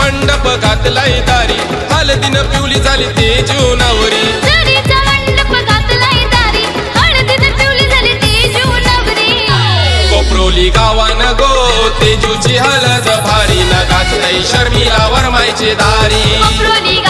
मंडप घातलाय दारी. हाल दिन पिवली झाली ते जीवना चिचूची हलत भारी लगाच नाही शर्मिला वरमायची दारी.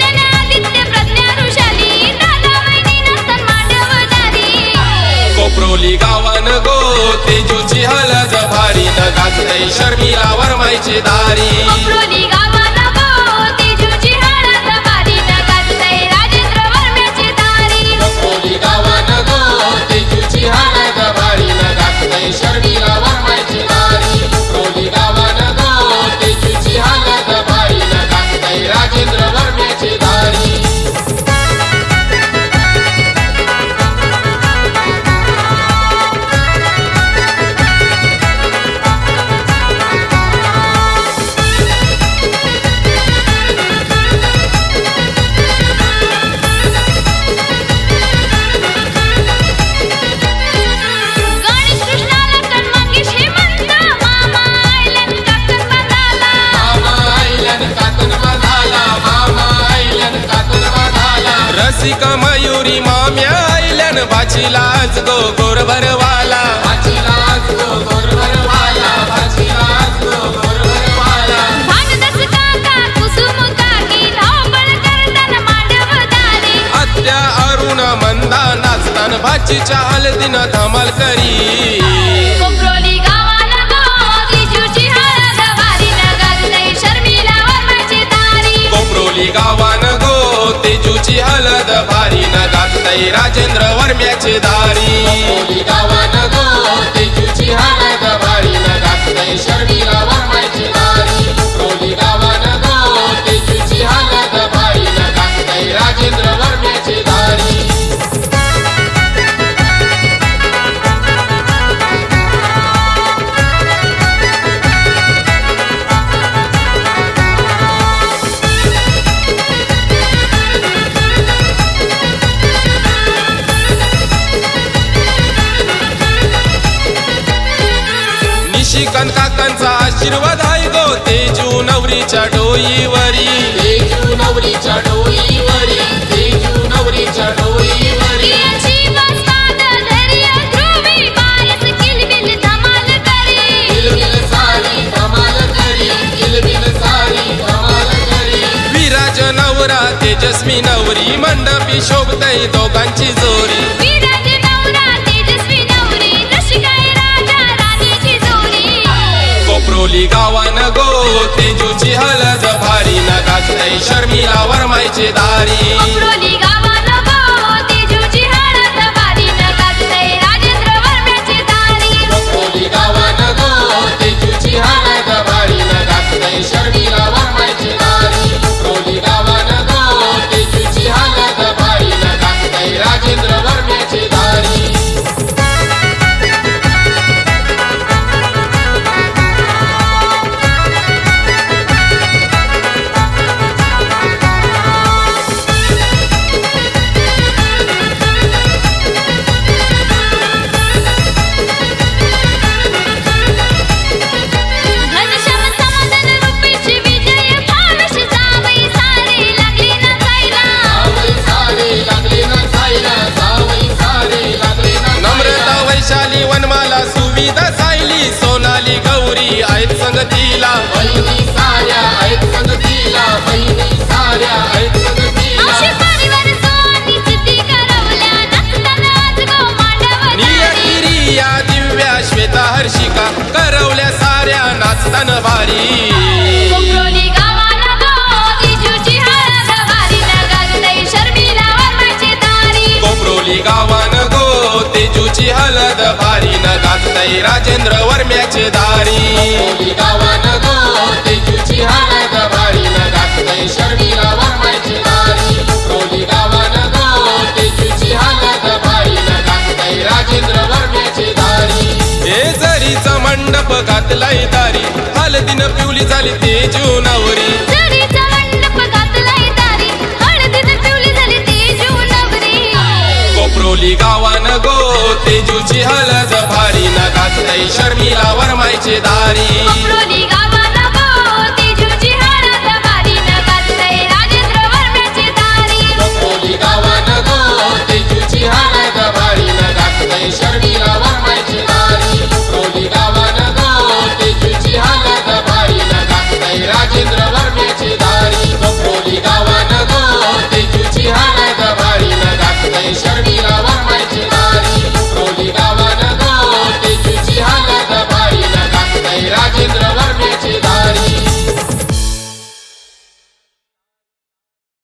नाही शर्मिला वरमायची दारी. भाची लाज गो गोरभरवाला भाची लाज गो गोरभरवाला भाची लाज गो अत्या अरुण मंदा नाचताना चाल हलदीनं धमाल करी. राजेंद्र वर्म्याची दारी. आशीर्वाद आहे गो तेजू नवरीच्या डोईवरी. तेजू नवरीच्या डोईवरी तेजू नवरीच्या डोईवरी. नवरा तेजस्वी नवरी मंडपी शोभतई दोघांची जोरी. डोली गावान गो तेजूची हलज भारी ना गाजताई शर्मिला वरमायचे दारी. न गाजतय राजेंद्र वर्म्याचे दारी. गावान गो भारी न शर्मिला दारी. गावान गो तेजूची हलद भारी न गाजतय राजेंद्र वर्म्याचे दारी. हे जरीचा मंडप घातलाय दारी. हलदीन पिवली झाली तेजू नवरी जरीचा मंडप घातलाय दारी. हळदीत पिवली झाली तेजू नवरी कोपरोली गावान गो तेजूची गाजतय शर्मिला वरमायचे दारी